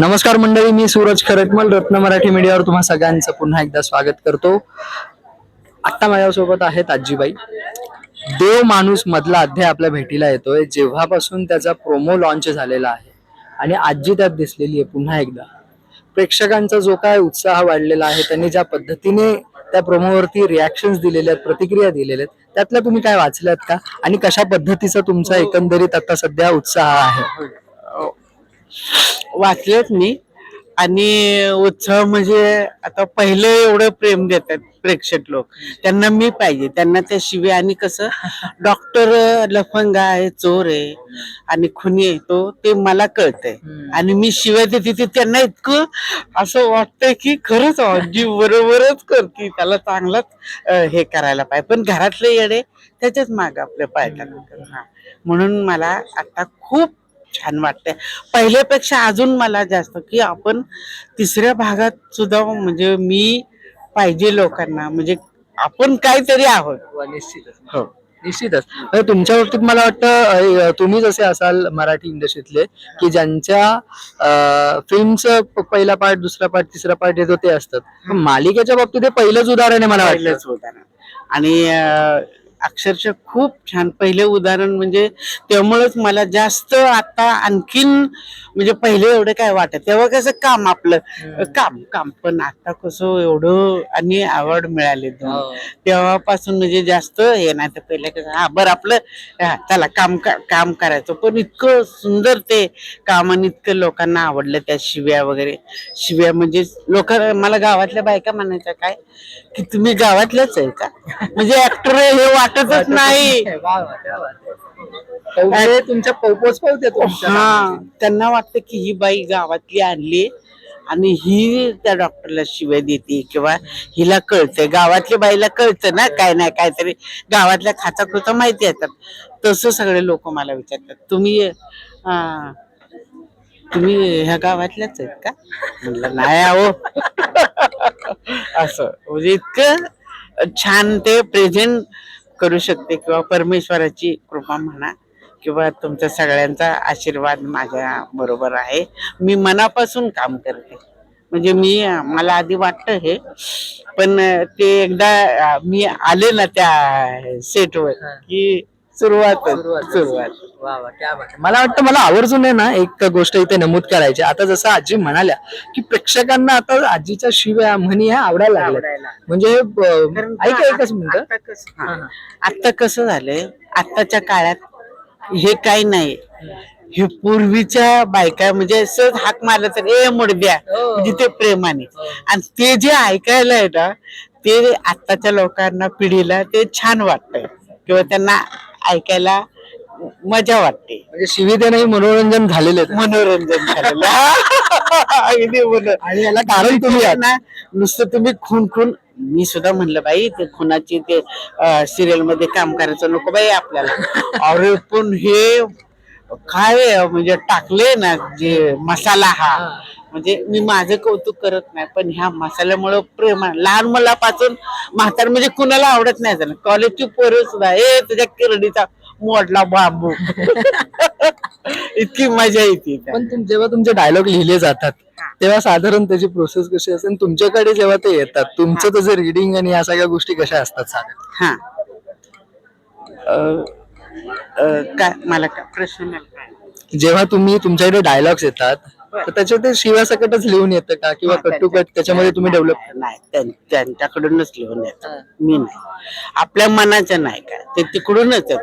नमस्कार मंडळी मी सूरज खरटमल रत्न मराठी मीडियावर तुम्हा सगळ्यांचं पुन्हा एकदा स्वागत करतो. आत्ता माझ्यासोबत आहेत आजीबाई. देव माणूस मधला अध्याय आपल्या भेटीला येतोय. जेव्हापासून त्याचा प्रोमो लॉन्च झालेला आहे आणि आजी त्यात दिसलेली आहे पुन्हा एकदा. प्रेक्षकांचा जो काय उत्साह वाढलेला आहे त्यांनी ज्या पद्धतीने त्या प्रोमोवरती रिॲक्शन दिलेल्या आहेत प्रतिक्रिया दिलेल्या आहेत त्यातल्या तुम्ही काय वाचल्यात का? आणि कशा पद्धतीचा तुमचा एकंदरीत आता सध्या उत्साह आहे? हो, हो. वाचलेत मी. आणि उत्सव म्हणजे आता पहिले एवढं प्रेम देतात प्रेक्षक लोक. त्यांना मी पाहिजे. त्यांना त्या शिव्या आणि कसं डॉक्टर लफंगा आहे चोर आहे आणि खुनी आहे तो ते मला कळतंय. आणि मी शिव्या देते ते त्यांना इतकं असं वाटतंय की खरंच आजी बरोबरच करते त्याला चांगलंच हे करायला पाहिजे. पण घरातले येडे त्याच्याच माग आपल्या हा. म्हणून मला आता खूप छान वाटतंय. पहिल्यापेक्षा अजून मला जास्त की आपण तिसऱ्या भागात सुद्धा म्हणजे मी पाहिजे लोकांना. म्हणजे आपण काहीतरी आहोत. निश्चितच. हो. निश्चितच. म्हणजे तुमच्या बाबतीत मला वाटतं अ, तुम्हीच असे असाल मराठी इंडस्ट्रीतले की ज्यांच्या फिल्मचं पहिला पार्ट दुसरा पार्ट तिसरा पार्ट येतो ते असतात. मालिकेच्या बाबतीत हे पहिलंच उदाहरण आहे मला वाटलं उदाहरण. आणि अक्षरशः खूप छान. पहिले उदाहरण म्हणजे त्यामुळेच मला जास्त आता आणखीन म्हणजे पहिले एवढं काय वाटत. तेव्हा कसं काम आपलं. काम काम. पण आता कसं एवढं आणि अवॉर्ड मिळाले. हो. तेव्हापासून म्हणजे जास्त हे नाही तर पहिले कसं हा बरं आपलं हा, चला काम काम करायचं. पण इतकं सुंदर ते काम आणि इतकं लोकांना आवडलं त्या शिव्या वगैरे. शिव्या म्हणजे लोक मला गावातल्या बायका म्हणायच्या काय? की तुम्ही गावातल्याच आहे का? म्हणजे ऍक्टर हे वाटतच नाही. तुमच्या पोपोच पावते तुमच्या हा. त्यांना वाटतं की ही बाई गावातली आणली आणि ही त्या डॉक्टरला शिव्या देते किंवा हिला कळतंय. गावातल्या बाईला कळतं ना काय नाही काहीतरी गावातल्या खाचा खुचा माहिती येतात. तसं सगळे लोक मला विचारतात. तुम्ही तुम्ही ह्या गावातल्याच आहेत का? म्हणलं नाही आहो असं. म्हणजे इतकं छान ते प्रेझेंट करू शकते किंवा परमेश्वराची कृपा म्हणा किंवा तुमचा सगळ्यांचा आशीर्वाद माझ्या बरोबर आहे. मी मनापासून काम करते. म्हणजे मी मला आधी वाटतं हे पण ते एकदा मी आले ना त्या सेटवर की सुरुवात. सुरुवात. वा वा क्या बात आहे. मला वाटतं मला आवर्जून आहे ना एक गोष्ट इथे नमूद करायची. आता जसं आजी म्हणाल्या की प्रेक्षकांना आता आजीच्या शिव्या म्हणी ह्या आवडायला लागल्या आवडायला. म्हणजे ऐका एकच मिनिट आता कसं हा. आता कसं झालंय आताच्या काळात हे काही नाही. हे पूर्वीच्या बायका म्हणजे सहज हाक मारलं तर ए मुडद्या हो. म्हणजे ते प्रेमाने. आणि ते जे ऐकायला आहे ना ते आताच्या लोकांना पिढीला ते छान वाटतंय. किंवा त्यांना ऐकायला मजा वाटते. म्हणजे शिवी देणंही मनोरंजन झालेले. मनोरंजन झालेलं अगदी आणि याला कारण तुम्ही आहात. ना नुसतं तुम्ही खून खून मी सुद्धा म्हणलं बाई ते खुनाची ते सिरियलमध्ये काम करायचं नको बाई आपल्याला. अरे पण हे काय म्हणजे टाकले ना जे मसाला हा. म्हणजे मी माझं कौतुक करत नाही पण ह्या मसाल्यामुळं प्रेम. लहान मुलापासून म्हातार म्हणजे कुणाला आवडत नाही झालं कॉलेजची पोरं सुद्धा ए तुझ्या किरडीचा मोडला बांबू. इतकी मजा येते. पण तुम- जेव्हा तुमचे डायलॉग लिहिले जातात तेव्हा साधारण त्याची प्रोसेस कशी असते आणि तुमच्याकडे जेव्हा ते येतात तुमचं त्याचं रिडिंग आणि या सगळ्या गोष्टी कशा असतात साधारण हा. काय मला काय प्रश्न काय जेव्हा तुम्ही तुमच्याकडे डायलॉग्स येतात तर त्याच्यात ते शिवासकटच लिहून येतं का? किंवा कट टू कट त्याच्यामध्ये तुम्ही डेव्हलप नाही त्यां- त्यांच्याकडूनच लिहून येतं. मी नाही. आपल्या मनाच्या नाही काय ते तिकडूनच येत.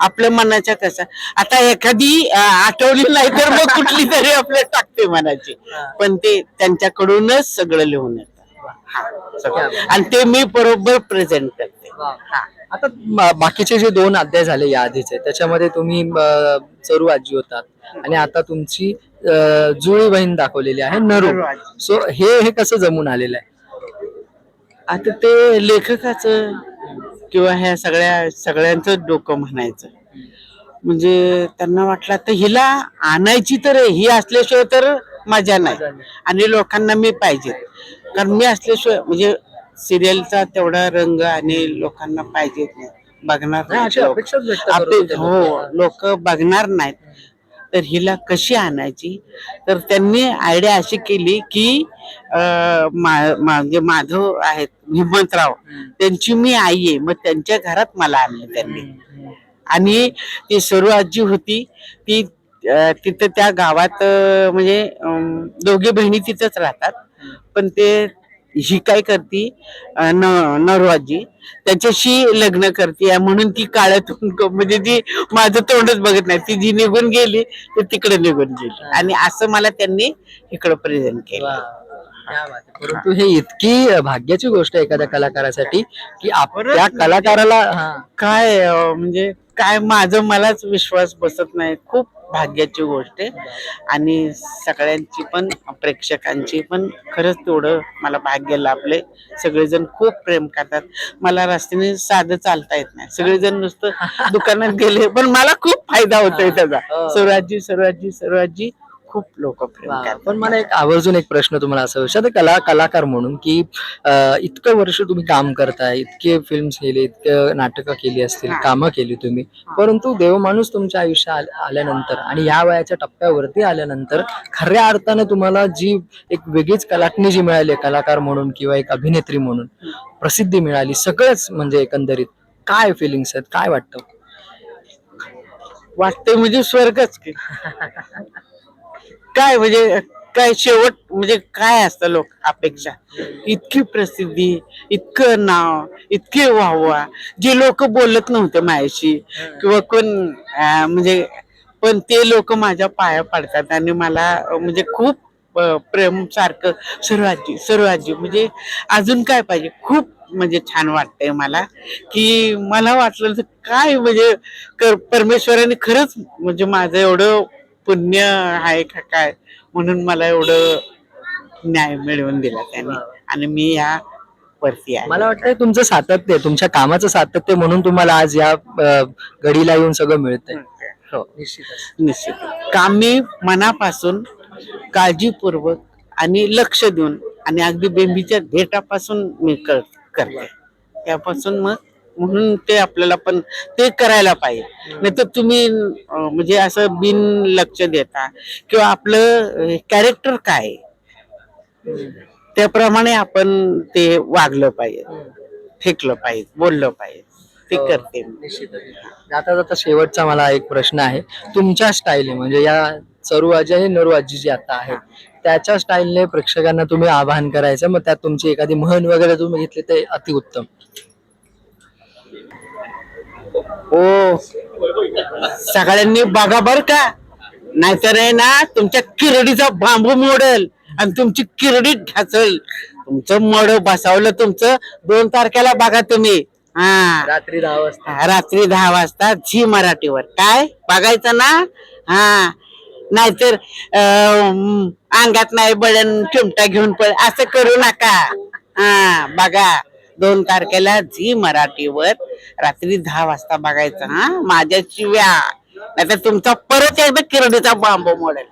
आपल्या मनाच्या कसं आता एखादी अ, आठवली नाही तर मग कुठली तरी आपल्या टाकते मनाची. पण ते त्यांच्याकडूनच सगळं लिहून येतं. हा, सगळं. आणि ते मी बरोबर प्रेझेंट करते. हा. आता म- बाकीचे जे दोन अध्याय झाले या आधीचे त्याच्यामध्ये तुम्ही अं, चरू आजी होतात आणि आता तुमची अं, जुळी बहीण दाखवलेली आहे नरू. नरू आजी. सो हे हे कसं जमून आलेलं आहे? आता ते लेखकाचं किंवा ह्या सगळ्या सगळ्यांचं डोकं म्हणायचं. म्हणजे त्यांना वाटलं आता हिला आणायची तर आहे. ही असल्याशिवाय तर मजा नाही. आणि लोकांना मी पाहिजे. कारण मी असल्याशिवाय म्हणजे सिरियलचा तेवढा रंग आणि लोकांना पाहिजे नाही. बघणार नाही, नाहीत लोक. हो लोक बघणार नाहीत. तर हिला कशी आणायची? तर त्यांनी आयडिया अशी केली की अं, मा- म्हणजे माधव आहेत हिमंतराव. त्यांची मी आई आहे मग त्यांच्या घरात मला आणलं त्यांनी. आणि ती सरू आजी होती ती अं, तिथं त्या गावात अं, म्हणजे अं, दोघे बहिणी तिथंच राहतात. पण ते ही काय करती अं, न नरू आजी त्याच्याशी लग्न करते म्हणून ती काळ्यातून म्हणजे ती माझं तोंडच बघत नाही. ती जी निघून गेली ती तिकडे निघून गेली. आणि असं मला त्यांनी इकडं प्रेझेंट केलं. परंतु हे इतकी भाग्याची गोष्ट आहे एखाद्या कलाकारासाठी की आप- त्या कलाकाराला हा. काय म्हणजे काय माझं मलाच विश्वास बसत नाही. खूप भाग्याची गोष्ट आहे. आणि सगळ्यांची पण प्रेक्षकांची पण खरंच तेवढं मला भाग्य लाभले सगळेजण खूप प्रेम करतात. मला रस्त्याने साधं चालता येत नाही. सगळेजण नुसतं दुकानात गेले पण मला खूप फायदा होतोय त्याचा. हो. स्वराजी स्वराजी स्वराजी खूप लोक प्रेम वा. करतात पण मला एक आवर्जून एक प्रश्न तुम्हाला असं विचारतो कला कलाकार म्हणून की अं, इतकं वर्ष तुम्ही काम करताय इतके फिल्म केले इतके नाटकं केली असतील हा. कामं केली तुम्ही. परंतु देवमाणूस तुमच्या आयुष्यात आल- आल्यानंतर आणि या वयाच्या टप्प्यावरती आल्यानंतर खऱ्या अर्थानं तुम्हाला जी एक वेगळीच कलाटणी जी मिळाली आहे, कलाकार म्हणून किंवा एक अभिनेत्री म्हणून प्रसिद्धी मिळाली सगळंच म्हणजे एकंदरीत काय फिलिंग्स आहेत काय वाटतं? वाटतंय म्हणजे स्वर्गच की. काय म्हणजे काय शेवट म्हणजे काय असतं लोक अपेक्षा? इतकी प्रसिद्धी इतकं नाव इतके व्हावा जे लोक बोलत नव्हते माझ्याशी किंवा कोण म्हणजे पण ते लोक माझ्या पाया पडतात आणि मला म्हणजे खूप प्रेम सारखं सर्वाजी सर्वाजी म्हणजे अजून काय पाहिजे? खूप म्हणजे छान वाटतंय मला की मला वाटलं तर काय म्हणजे कर- परमेश्वराने खरंच म्हणजे माझं एवढं पुण्य आहे का काय? म्हणून मला एवढं न्याय मिळवून दिला त्याने. आणि मी या वरती आहे मला वाटतं तुमचं सातत्य तुमच्या कामाचं सातत्य म्हणून तुम्हाला आज या अं, घडीला येऊन सगळं मिळतंय. हो. निश्चितच. निश्चित काम मी मनापासून काळजीपूर्वक आणि लक्ष देऊन आणि अगदी बेंबीच्या देठापासून मी कर करते. त्यापासून मग म्हणून ते आपल्याला पण ते करायला पाहिजे. नाही तर तुम्ही अं, म्हणजे असं बिन लक्ष देता. किंवा आपलं कॅरेक्टर काय? आहे, त्याप्रमाणे आपण ते वागलं पाहिजे. फेकलं पाहिजे बोललं पाहिजे. ते हो. करते मी. निश्चितच. जाता जाता शेवटचा मला एक प्रश्न आहे. तुमच्या स्टाईलने म्हणजे या चरू आजी आणि नरू आजी जी आता आहे त्याच्या स्टाईलने प्रेक्षकांना तुम्ही आवाहन करायचं मग त्यात तुमची एखादी म्हण वगैरे तुम्ही घेतली ते अतिउत्तम. हो सगळ्यांनी बघा बर का. नाहीतर आहे ना तुमच्या किरडीचा बांबू मोडल आणि तुमची किरडी ढाचल तुमचं मड बसावलं तुमचं. दोन तारखेला बघा तुम्ही. हा. रात्री दहा वाजता. रात्री दहा वाजता झी मराठीवर. काय? बघायचं ना? हा. नाहीतर अंगात नाही बळण चिमटा घेऊन पळ. असं करू नका. हा बघा. दोन तारखेला झी मराठीवर रात्री दहा वाजता बघायचं हा? माझ्या शिव्या नाहीतर तुमचा परत एकदा किरडीचा बांबू मोडेल.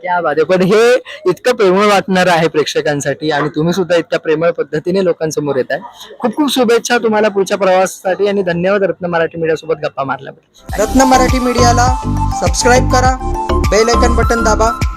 क्या बात आहे. पण हे इतकं प्रेमळ वाटणार आहे प्रेक्षकांसाठी आणि तुम्ही सुद्धा इतक्या प्रेमळ पद्धतीने लोकांसमोर येत आहे खूप खूप शुभेच्छा तुम्हाला पुढच्या प्रवासासाठी आणि धन्यवाद रत्न मराठी मीडिया सोबत गप्पा मारल्याबद्दल. रत्न मराठी मीडियाला सबस्क्राईब करा बेल आयकन बटन दाबा